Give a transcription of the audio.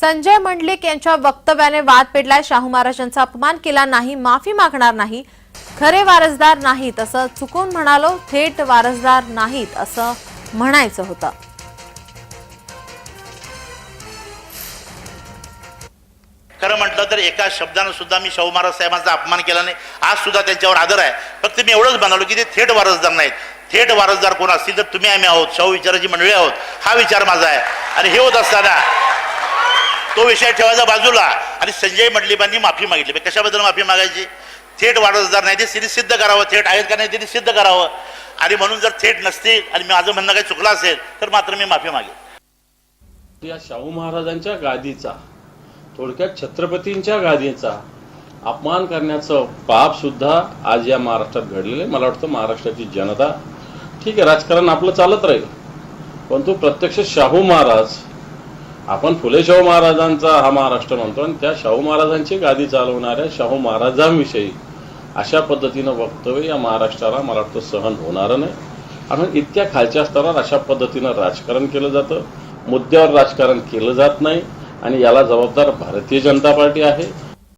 संजय मंडलिक यांच्या वक्तव्याने वाद पेटलाय. शाहू महाराजांचा अपमान केला नाही माफी मागणार नाही. खरे वारसदार नाहीत असं चुकून म्हणालो थेट वारसदार नाहीत असं म्हणायचं होतं. खरं म्हटलं तर एका शब्दानं सुद्धा मी शाहू महाराज साहेबांचा अपमान केला नाही. आज सुद्धा त्यांच्यावर आदर आहे. फक्त मी एवढंच म्हणालो की ते थेट वारसदार नाहीत. थेट वारसदार कोण असतील तर तुम्ही आम्ही आहोत. शाहू विचाराची मंडळी आहोत. हा विचार माझा आहे. आणि हे होत असताना तो विषय ठेवायचा बाजूला. आणि संजय मंडलिबांनी माफी मागितली. कशाबद्दल माफी मागायची? थेट वारसदार नाही. ते सिरीज सिद्ध करावं. थेट आहेत का नाही ते सिद्ध करावं. आणि म्हणून जर थेट नसतील आणि माझं म्हणणं काही चुकलं असेल तर मात्र मी माफी मागेल या शाहू महाराजांच्या गादीचा थोडक्यात छत्रपतींच्या गादीचा अपमान करण्याचं पाप सुद्धा आज या महाराष्ट्रात घडलेलं आहे. मला वाटतं महाराष्ट्राची जनता ठीक आहे राजकारण आपलं चालत राहील. परंतु प्रत्यक्ष शाहू महाराज आपण फुले शाहू महाराजांचा हा महाराष्ट्र म्हणतो आणि त्या शाहू महाराजांची गादी चालवणाऱ्या शाहू महाराजांविषयी अशा पद्धतीनं वक्तव्य या महाराष्ट्राला मला वाटतं सहन होणारं नाही. कारण इतक्या खालच्या स्तरावर अशा पद्धतीनं राजकारण केलं जातं. मुद्द्यावर राजकारण केलं जात नाही. आणि याला जबाबदार भारतीय जनता पार्टी आहे.